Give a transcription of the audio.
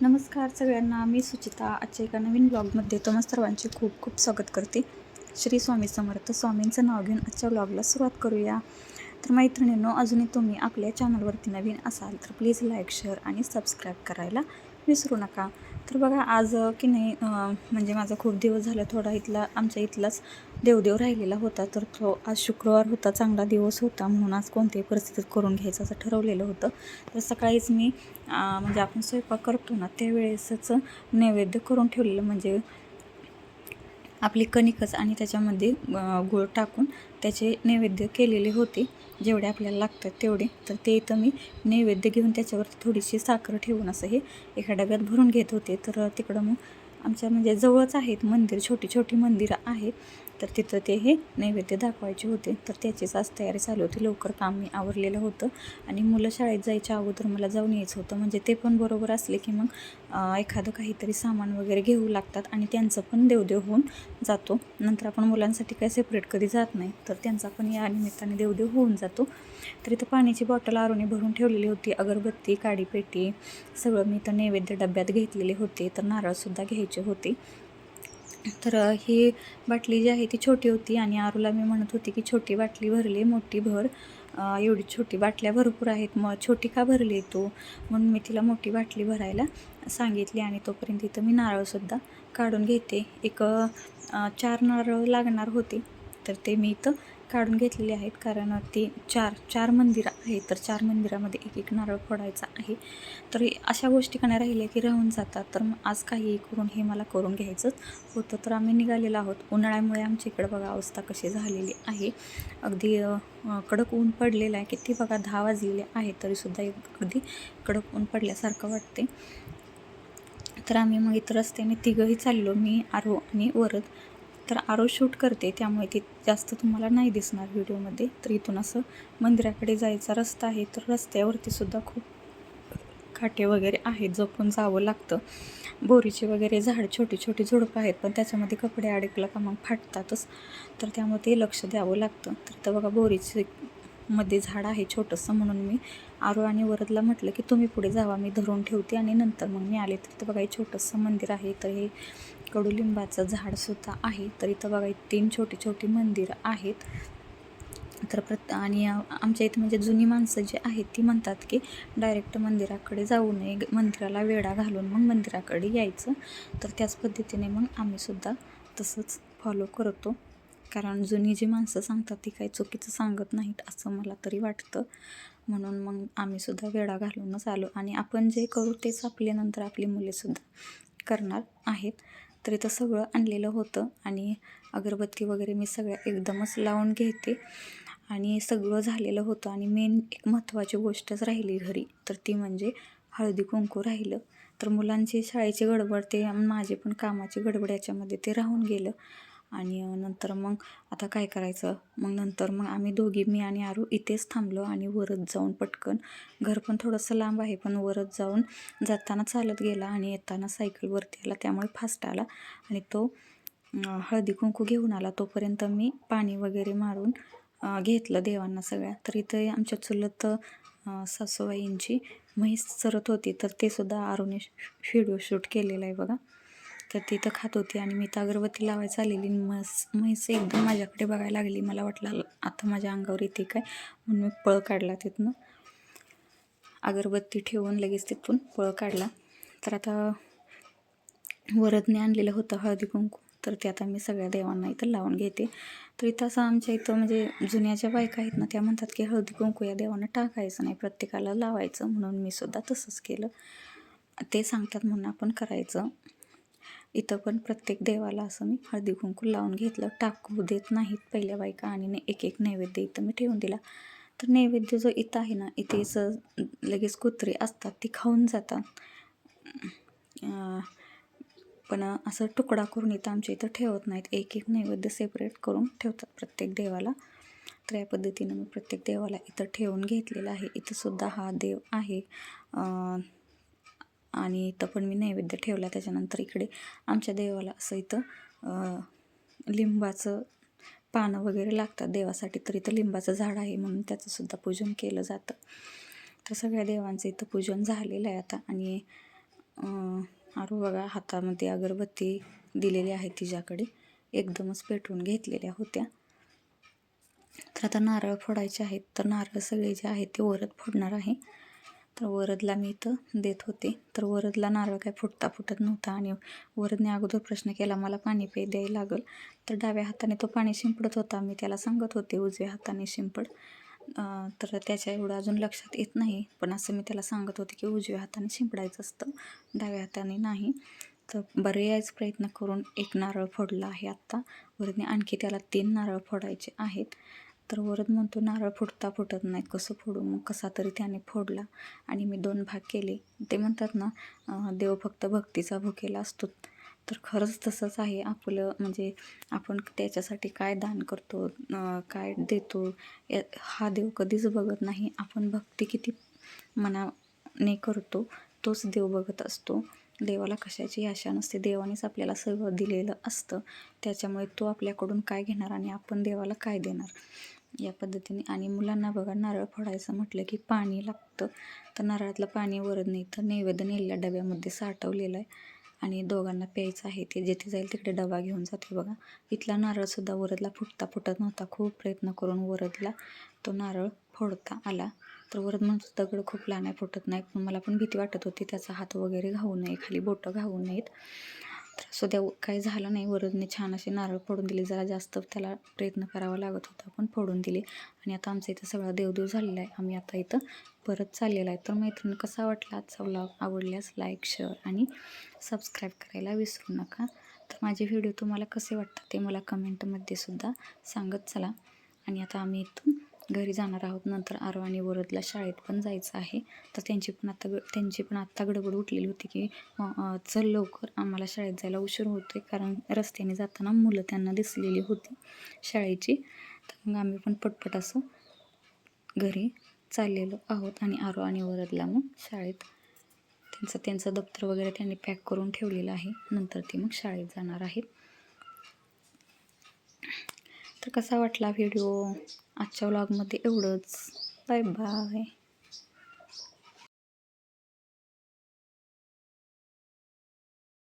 नमस्कार सगळ्यांना मी सुचिता आजच्या एका नवीन ब्लॉगमध्ये तुम्हा सर्वांचे खूप खूप स्वागत करते. श्री स्वामी समर्थ स्वामींचं नाव घेऊन आजच्या ब्लॉगला सुरुवात करूया. तर मैत्रिणींनो अजूनही तुम्ही आपल्या चॅनलवरती नवीन असाल तर प्लीज लाईक शेअर आणि सबस्क्राईब करायला विसरू नका. तर बघा आज की नाही म्हणजे माझा खूप दिवस झाला थोडा इथला आमच्या इथलाच देवदेव राहिलेला होता. तर तो आज शुक्रवार होता चांगला दिवस होता म्हणून आज कोणत्याही परिस्थितीत करून घ्यायचं असं ठरवलेलं होतं. तर सकाळीच मी म्हणजे आपण स्वयंपाक करतो ना त्यावेळेसच नैवेद्य करून ठेवलेलं. म्हणजे आपली कणिकच आणि त्याच्यामध्ये गूळ टाकून त्याचे नैवेद्य केलेले होते. जेवढे आपल्याला लागतात तेवढे. तर ते इथं मी नैवेद्य घेऊन त्याच्यावरती थोडीशी साखर ठेवून असं हे एका डब्यात भरून घेत होते. तर तिकडं मग आमच्या म्हणजे जवळच आहेत मंदिर छोटी छोटी मंदिरं आहेत. तर तिथं ते हे नैवेद्य दाखवायचे होते. तर त्याचीच आज तयारी चालू होती. लवकर काम मी आवरलेलं होतं. आणि मुलं शाळेत जायच्या अगोदर मला जाऊन यायचं होतं. म्हणजे ते पण बरोबर असले की मग एखादं काहीतरी सामान वगैरे घेऊ लागतात आणि त्यांचं पण देवदेव होऊन जातो. नंतर आपण मुलांसाठी काय सेपरेट कधी जात नाही तर त्यांचा पण या निमित्ताने देवदेव होऊन जातो. तर इथं पाण्याची बॉटल आरोने भरून ठेवलेली होती. अगरबत्ती काडीपेटी सगळं मी तर नैवेद्य डब्यात घेतलेले होते. तर नारळसुद्धा घ्यायचे होते. तर ही बाटली जी आहे ती छोटी होती आणि आरूला मी म्हणत होती की छोटी बाटली भरली मोठी भर. एवढी छोटी बाटल्या भरपूर आहेत. मग छोटी का भरली तू? म्हणून मी तिला मोठी बाटली भरायला सांगितली आणि तोपर्यंत इथं मी नारळसुद्धा काढून घेते. एक चार नारळ लागणार होते. तर ते मी इथं काढून घेतलेले आहेत. कारण ते चार चार मंदिरं आहेत. तर चार मंदिरामध्ये एक एक नारळ फोडायचा आहे. तर अशा गोष्टी का राहिल्या की राहून जातात. तर मग आज काहीही करून हे मला करून घ्यायचंच होतं. तर आम्ही निघालेलो आहोत. उन्हाळ्यामुळे आमच्या इकडं बघा अवस्था कशी झालेली आहे. अगदी कडक ऊन पडलेलं आहे. किती बघा दहा वाजलेले आहे तरीसुद्धा एक अगदी कडक ऊन पडल्यासारखं वाटते तर आम्ही मग इथं रस्त्याने तिघंही चाललो. मी आरो आणि वरद. तर आरो शूट करते. त्यामुळे ती जास्त तुम्हाला नाही दिसणार व्हिडिओमध्ये. तर इथून असं मंदिराकडे जायचा रस्ता आहे. तर रस्त्यावरती सुद्धा खूप काटे वगैरे आहेत. जपून जावं लागतं. बोरीचे वगैरे झाड छोटी छोटी झुडपं आहेत. पण त्याच्यामध्ये कपडे अडकलं का मग फाटतातच. तर त्यामुळे ते लक्ष द्यावं लागतं. तर तर बघा बोरीचे मध्ये झाड आहे छोटंसं म्हणून मी आरो आणि वरदला म्हटलं की तुम्ही पुढे जावा. मी धरून ठेवते आणि नंतर मग मी आले. तर बघा हे छोटंसं मंदिर आहे. तर हे कडुलिंबाचं झाडसुद्धा आहे. तर इथं बघा तीन छोटी छोटी मंदिरं आहेत. तर प्रत आणि आमच्या इथं म्हणजे जुनी माणसं जी आहेत ती म्हणतात की डायरेक्ट मंदिराकडे जाऊ नये ग- मंदिराला वेढा घालून मग मंदिराकडे यायचं. तर त्याच पद्धतीने मग आम्हीसुद्धा तसंच फॉलो करतो. कारण जुनी जी माणसं सांगतात ती काही चुकीचं सांगत नाहीत असं मला तरी वाटतं. म्हणून मग आम्हीसुद्धा वेढा घालूनच आलो. आणि आपण जे करू तेच आपले नंतर आपली मुलेसुद्धा करणार आहेत. तर इथं सगळं आणलेलं होतं आणि अगरबत्ती वगैरे मी सगळ्या एकदमच लावून घेते. आणि सगळं झालेलं होतं आणि मेन एक महत्त्वाची गोष्टच राहिली घरी तर ती म्हणजे हळदी कुंकू राहिलं. तर मुलांची शाळेची गडबड ते माझे पण कामाची गडबड याच्यामध्ये ते राहून गेलं. आणि नंतर मग आता काय करायचं? मग नंतर मग आम्ही दोघी मी आणि आरू इथेच थांबलो आणि वरच जाऊन पटकन घर पण थोडंसं लांब आहे पण वरच जाऊन जाताना चालत गेला आणि येताना सायकलवरती आला त्यामुळे फास्ट आला आणि तो हळदी कुंकू घेऊन आला. तोपर्यंत मी पाणी वगैरे मारून घेतलं देवांना सगळ्या. तर इथे आमच्या चुलत सासूबाईंची म्हैस चरत होती तर ते सुद्धा आरूने व्हिडिओ शूट केलेलं आहे बघा. तर तिथं खात होती आणि मी तर अगरबत्ती लावायचं आलेली मस म्हैस एकदम माझ्याकडे बघायला लागली. मला वाटलं आता माझ्या अंगावर येते काय? म्हणून मी पळ काढला तिथनं. अगरबत्ती ठेवून लगेच तिथून पळ काढला. तर आता वरदने आणलेलं होतं हळदी कुंकू. तर ते आता मी सगळ्या देवांना इथं लावून घेते. तर इथं असं आमच्या इथं म्हणजे जुन्या ज्या बायका आहेत ना त्या म्हणतात की हळदी कुंकू या देवांना टाकायचं नाही. प्रत्येकाला लावायचं म्हणून मी सुद्धा तसंच केलं. ते सांगतात म्हणून आपण करायचं. इथं पण प्रत्येक देवाला असं मी हळदी कुंकू लावून घेतलं. टाकू देत नाहीत पहिल्या बायका आणि ने- एक एक नैवेद्य इथं मी ठेवून दिला. तर नैवेद्य जो इथं आहे ना इथेच लगेच कुत्री असतात ती खाऊन जातात. पण असं तुकडा करून इथं आमच्या इथं ठेवत नाहीत. एक एक नैवेद्य सेपरेट करून ठेवतात प्रत्येक देवाला. तर या पद्धतीनं मी प्रत्येक देवाला इथं ठेवून घेतलेलं आहे. इथं सुद्धा हा देव आहे. आणि इथं पण मी नैवेद्य ठेवला. त्याच्यानंतर इकडे आमच्या देवाला असं इथं लिंबाचं पानं वगैरे लागतात. देवासाठी तर इथं लिंबाचं झाड आहे म्हणून त्याचंसुद्धा पूजन केलं जातं. तर सगळ्या देवांचं इथं पूजन झालेलं आहे आता. आणि अं, आरू बघा हातामध्ये अगरबत्ती दिलेली आहे तिच्याकडे. एकदमच पेटवून घेतलेल्या होत्या. तर आता नारळ फोडायचे आहेत. तर नारळ सगळे जे आहेत ते ओरत फोडणार आहे. तर वरदला मी इथं देत होते. तर वरदला नारळ काय फुटता फुटत नव्हता आणि वरदने अगोदर प्रश्न केला मला पाणी पे द्यायला लागल. तर डाव्या हाताने तो पाणी शिंपडत होता. मी त्याला सांगत होते उजव्या हाताने शिंपड. तर त्याच्या एवढं अजून लक्षात येत नाही पण असं मी त्याला सांगत होते की उजव्या हाताने शिंपडायचं असतं डाव्या हाताने नाही. तर बरेच प्रयत्न करून एक नारळ फोडला आहे आत्ता. वरदने आणखी त्याला तीन नारळ फोडायचे आहेत. तर वरद म्हणतो नारळ फुटता फुटत नाही कसं फोडू? मग कसा तरी त्याने फोडला आणि मी दोन भाग केले. ते म्हणतात ना देव फक्त भक्तीचा भुकेला असतो. तर खरंच तसंच आहे. आपलं म्हणजे आपण त्याच्यासाठी काय दान करतो काय देतो या- हा देव कधीच बघत नाही. आपण भक्ती किती मनाने करतो तोच देव बघत असतो. देवाला कशाची आशा नसते. देवानेच आपल्याला सगळं दिलेलं असतं. त्याच्यामुळे तो आपल्याकडून काय घेणार आणि आपण देवाला काय देणार? या पद्धतीने. आणि मुलांना बघा नारळ फोडायचं म्हटलं की पाणी लागतं. तर नारळातलं पाणी वरद नाही तर नैवेद्य नेलेल्या डब्यामध्ये साठवलेलं आहे. आणि दोघांना प्यायचं आहे ते. जिथे जाईल तिकडे डबा घेऊन जाते बघा. इथला नारळसुद्धा वरदला फुटता फुटत नव्हता. खूप प्रयत्न करून वरदला तो नारळ फोडता आला. तर वरद म्हणतो दगड खूप लहान आहे फुटत नाही. पण मला पण भीती वाटत होती त्याचा हात वगैरे घाऊ नये खाली बोटं घाऊ नयेत. तर सध्या काही झालं नाही. वरदने छान असे नारळ फोडून दिले. जरा जास्त त्याला प्रयत्न करावा लागत होता पण फोडून दिले. आणि आता आमचं इथं सगळा देवदेव झालेला आहे. आम्ही आता इथं परत चाललेला आहे. तर मैत्रीण कसा वाटला आजचा व्लॉग आवडल्यास लाईक शेअर आणि सबस्क्राईब करायला विसरू नका. तर माझे व्हिडिओ तुम्हाला कसे वाटतात ते मला कमेंटमध्ये सुद्धा सांगत चला. आणि आता आम्ही इथून घरी जाणार आहोत. नंतर आरो आणि वरदला शाळेत पण जायचं आहे. तर त्यांची पण आत्ता ग त्यांची पण आत्ता गडबड उठलेली होती की चल लवकर. आम्हाला शाळेत जायला उशीर होतो आहे कारण रस्त्याने जाताना मुलं त्यांना दिसलेली होती शाळेची. तर मग आम्ही पण पटपट असं घरी चाललेलो आहोत आणि आरो आणि वरदला मग शाळेत त्यांचं त्यांचं दप्तर वगैरे त्यांनी पॅक करून ठेवलेलं आहे. नंतर ते मग शाळेत जाणार आहेत. तर कसा वाटला व्हिडिओ आजच्या व्लॉगमध्ये एवढंच. Bye bye